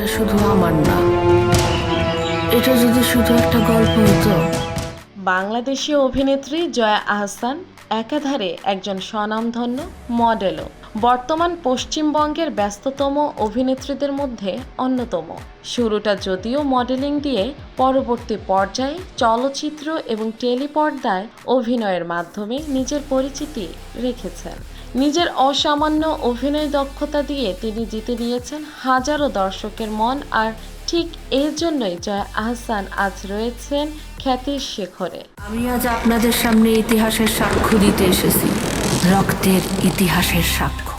এটা শুধু আমার না। এটা যদি শুধু একটা গল্প হতো। বাংলাদেশি অভিনেত্রী জয়া আহসান একাধারে একজন স্বনামধন্য মডেলও। বর্তমান পশ্চিমবঙ্গের ব্যস্ততম অভিনেত্রীদের মধ্যে অন্যতম। শুরুটা যদিও মডেলিং দিয়ে পরবর্তী পর্যায়ে চলচ্চিত্র এবং টেলিপর্দায় অভিনয়ের মাধ্যমে নিজের পরিচিতি রেখেছেন। নিজের অসামান্য অভিনয় দক্ষতা দিয়ে তিনি জিতে নিয়েছেন হাজারো দর্শকের মন, আর ঠিক এর জন্যই জয় আহসান আজ রয়েছেন খ্যাতির শেখরে। আমি আজ আপনাদের সামনে ইতিহাসের সাক্ষ্য দিতে এসেছি, রক্তের ইতিহাসের সাক্ষ্য।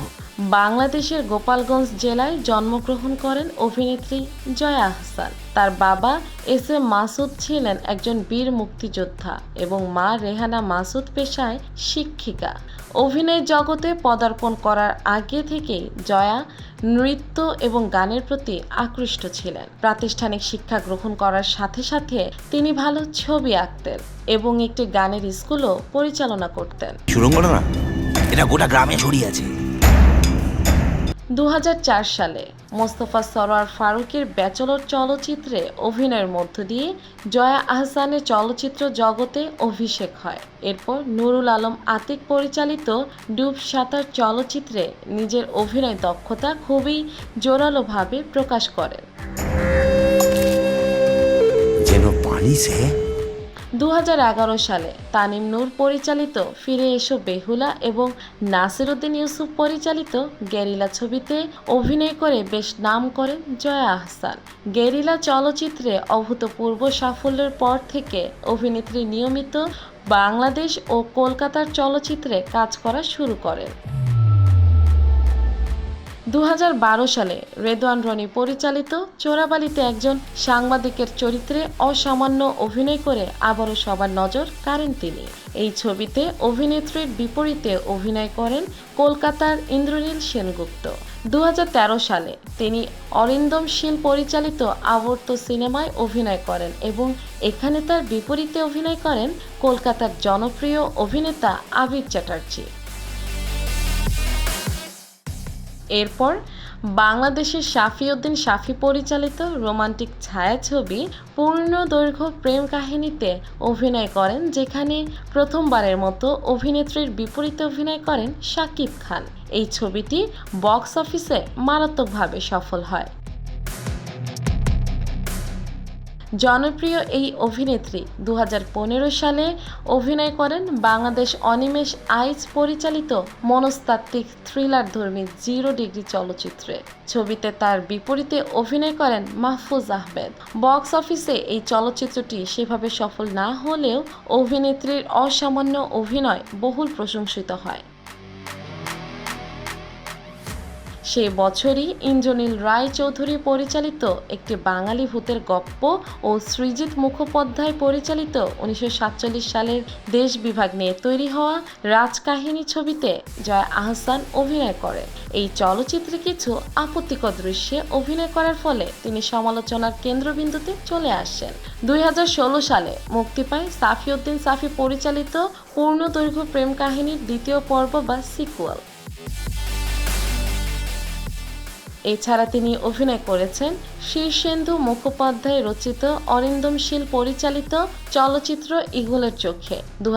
বাংলাদেশের গোপালগঞ্জ জেলায় জন্মগ্রহণ করেন অভিনেত্রী জয়া আহসান। তার বাবা এস এ মাসুদ ছিলেন একজন বীর মুক্তিযোদ্ধা এবং মা রেহানা মাসুদ পেশায় শিক্ষিকা। অভিনয় জগতে পদার্পণ করার আগে থেকেই জয়া নৃত্য এবং গানের প্রতি আকৃষ্ট ছিলেন। প্রাতিষ্ঠানিক শিক্ষা গ্রহণ করার সাথে সাথে তিনি ভালো ছবি আঁকতেন এবং একটি গানের স্কুলও পরিচালনা করতেন। এটা গোটা গ্রামে ছড়িয়ে আছে। দু হাজার চার সালে মোস্তফা সরোয়ার ফারুকের ব্যাচলর চলচ্চিত্রে অভিনয়ের মধ্য দিয়ে জয়া আহসানের চলচ্চিত্র জগতে অভিষেক হয়। এরপর নুরুল আলম আতিক পরিচালিত ডুব সাঁতার চলচ্চিত্রে নিজের অভিনয় দক্ষতা খুবই জোরালোভাবে প্রকাশ করেন। দু হাজার এগারো সালে তানিম নূর পরিচালিত ফিরে এসো বেহুলা এবং নাসিরুদ্দিন ইউসুফ পরিচালিত গেরিলা ছবিতে অভিনয় করে বেশ নাম করেন জয়া আহসান। গেরিলা চলচ্চিত্রে অভূতপূর্ব সাফল্যের পর থেকে অভিনেত্রী নিয়মিত বাংলাদেশ ও কলকাতার চলচ্চিত্রে কাজ করা শুরু করেন। দু হাজার বারো সালে রেদওয়ান রনি পরিচালিত চোরাবালিতে একজন সাংবাদিকের চরিত্রে অসামান্য অভিনয় করে আবারও সবার নজর কাড়েন তিনি। এই ছবিতে অভিনেত্রীর বিপরীতে অভিনয় করেন কলকাতার ইন্দ্রনীল সেনগুপ্ত। দু হাজার তেরো সালে তিনি অরিন্দম শীল পরিচালিত আবর্ত সিনেমায় অভিনয় করেন এবং এখানে তার বিপরীতে অভিনয় করেন কলকাতার জনপ্রিয় অভিনেতা আবির চ্যাটার্জি। এরপর বাংলাদেশের শাফিউদ্দিন শাফি পরিচালিত রোমান্টিক ছায়াছবি পূর্ণ দৈর্ঘ্য প্রেম কাহিনীতে অভিনয় করেন, যেখানে প্রথমবারের মতো অভিনেত্রীর বিপরীতে অভিনয় করেন শাকিব খান। এই ছবিটি বক্স অফিসে মারাত্মকভাবে সফল হয়। জনপ্রিয় এই অভিনেত্রী দু হাজার পনেরো সালে অভিনয় করেন বাংলাদেশ অনিমেষ আইচ পরিচালিত মনস্তাত্ত্বিক থ্রিলার ধর্মী জিরো ডিগ্রি চলচ্চিত্রে। ছবিতে তার বিপরীতে অভিনয় করেন মাহফুজ আহমেদ। বক্স অফিসে এই চলচ্চিত্রটি সেভাবে সফল না হলেও অভিনেত্রীর অসামান্য অভিনয় বহুল প্রশংসিত হয়। সে বছরই ইন্দ্রনীল রায় চৌধুরী পরিচালিত একটি বাঙালি ভূতের গপ্প ও সৃজিত মুখোপাধ্যায় পরিচালিত উনিশশো সাতচল্লিশ সালের দেশ বিভাগ নিয়ে তৈরি হওয়া রাজকাহিনী ছবিতে জয়া আহসান অভিনয় করেন এই চলচ্চিত্রে কিছু আপত্তিকর দৃশ্যে অভিনয় করার ফলে তিনি সমালোচনার কেন্দ্রবিন্দুতে চলে আসেন। দুই হাজার ষোলো সালে মুক্তি পায় সাফিউদ্দিন সাফি পরিচালিত পূর্ণদৈর্ঘ্য প্রেম কাহিনীর দ্বিতীয় পর্ব বা সিকুয়াল। এছাড়া তিনি অভিনয় করেছেন শীর্ষেন্দু মুখোপাধ্যায় রচিত অরিন্দম শীল পরিচালিত চলচ্চিত্র ইগলের চোখে। দু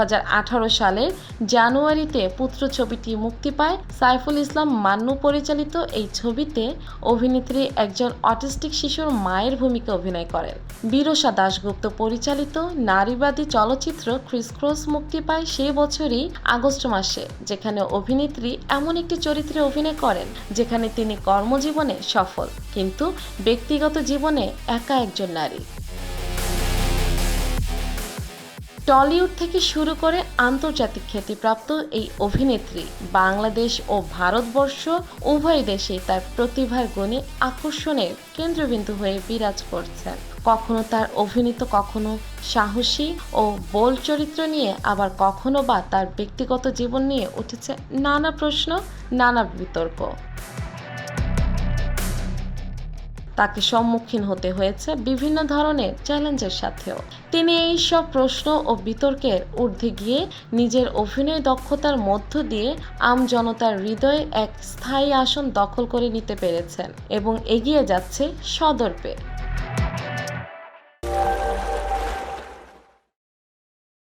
সালের জানুয়ারিতে পুত্র ছবিটি মুক্তি পায় সাইফুল ইসলাম মান্নু পরিচালিত এই ছবিতে অভিনেত্রী একজন অটিস্টিক শিশুর মায়ের ভূমিকা অভিনয় করেন। বীরসা দাশগুপ্ত পরিচালিত নারীবাদী চলচ্চিত্র ক্রিসক্রস মুক্তি পায় সেই বছরই আগস্ট মাসে, যেখানে অভিনেত্রী এমন একটি চরিত্রে অভিনয় করেন, যেখানে তিনি কর্মজীবনে সফল। কিন্তু ব্যক্তিগত জীবনে একা একজন নারী। টলিউড থেকে শুরু করে আন্তর্জাতিক খ্যাতিপ্রাপ্ত এই অভিনেত্রী বাংলাদেশ ও ভারতবর্ষ উভয় দেশে তার প্রতিভার গুণে আকর্ষণের কেন্দ্রবিন্দু হয়ে বিরাজ করছেন। কখনো তার অভিনীত কখনো সাহসী ও বোল চরিত্র নিয়ে আবার কখনো বা তার ব্যক্তিগত জীবন নিয়ে উঠেছে নানা প্রশ্ন, নানা বিতর্ক। তাকে সম্মুখীন হতে হয়েছে বিভিন্ন ধরনের চ্যালেঞ্জের সাথেও। তিনি এই সব প্রশ্ন ও বিতর্কের ঊর্ধ্বে গিয়ে নিজের অভিনয় দক্ষতার মধ্য দিয়ে আম জনতার হৃদয়ে এক স্থায়ী আসন দখল করে নিতে পেরেছেন এবং এগিয়ে যাচ্ছে সদর্পে।